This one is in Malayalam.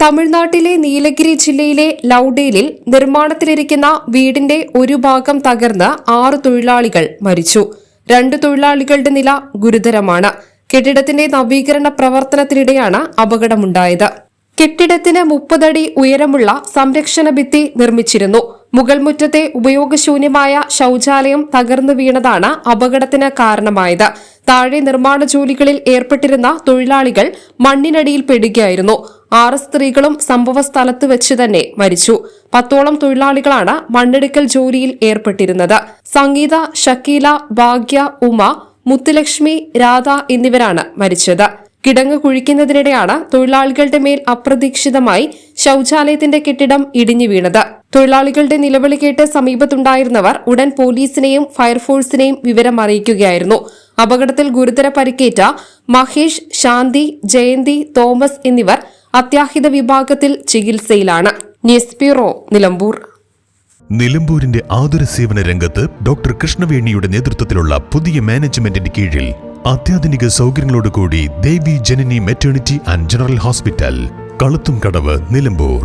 തമിഴ്നാട്ടിലെ നീലഗിരി ജില്ലയിലെ ലൌഡേലിൽ നിർമ്മാണത്തിലിരിക്കുന്ന വീടിന്റെ ഒരു ഭാഗം തകർന്ന് ആറ് തൊഴിലാളികൾ മരിച്ചു. രണ്ട് തൊഴിലാളികളുടെ നില ഗുരുതരമാണ്. കെട്ടിടത്തിന്റെ നവീകരണ പ്രവർത്തനത്തിനിടെയാണ് അപകടമുണ്ടായത്. കെട്ടിടത്തിന് മുപ്പതടി ഉയരമുള്ള സംരക്ഷണ ഭിത്തി നിർമ്മിച്ചിരുന്നു. മുകൾ മുറ്റത്തെ ഉപയോഗശൂന്യമായ ശൌചാലയം തകർന്നു വീണതാണ് അപകടത്തിന് കാരണമായത്. താഴെ നിർമ്മാണ ജോലികളിൽ ഏർപ്പെട്ടിരുന്ന തൊഴിലാളികൾ മണ്ണിനടിയിൽ പെടുകയായിരുന്നു. ആറ് സ്ത്രീകളും സംഭവ സ്ഥലത്ത് വെച്ച് തന്നെ മരിച്ചു. പത്തോളം തൊഴിലാളികളാണ് മണ്ണെടുക്കൽ ജോലിയിൽ ഏർപ്പെട്ടിരുന്നത്. സംഗീത ഷക്കീല ഭാഗ്യ ഉമ മുത്തുലക്ഷ്മി രാധ എന്നിവരാണ് മരിച്ചത്. കിടങ്ങ് കുഴിക്കുന്നതിനിടെയാണ് തൊഴിലാളികളുടെ മേൽ അപ്രതീക്ഷിതമായി ശൌചാലയത്തിന്റെ കെട്ടിടം ഇടിഞ്ഞു വീണത്. തൊഴിലാളികളുടെ നിലവിളി കേട്ട് സമീപത്തുണ്ടായിരുന്നവർ ഉടൻ പോലീസിനെയും ഫയർഫോഴ്സിനെയും വിവരം അറിയിക്കുകയായിരുന്നു. അപകടത്തിൽ ഗുരുതര പരിക്കേറ്റ മഹേഷ് ശാന്തി ജയന്തി തോമസ് എന്നിവർ അത്യാഹിത വിഭാഗത്തിൽ ചികിത്സയിലാണ്. News bureau Nilambur. നിലമ്പൂരിന്റെ ആതുര സേവന രംഗത്ത് ഡോക്ടർ കൃഷ്ണവേണിയുടെ നേതൃത്വത്തിലുള്ള പുതിയ മാനേജ്മെന്റിന്റെ കീഴിൽ അത്യാധുനിക സൗകര്യങ്ങളോടുകൂടി Devi Janani maternity and general hospital കളുത്തും കടവ് നിലമ്പൂർ.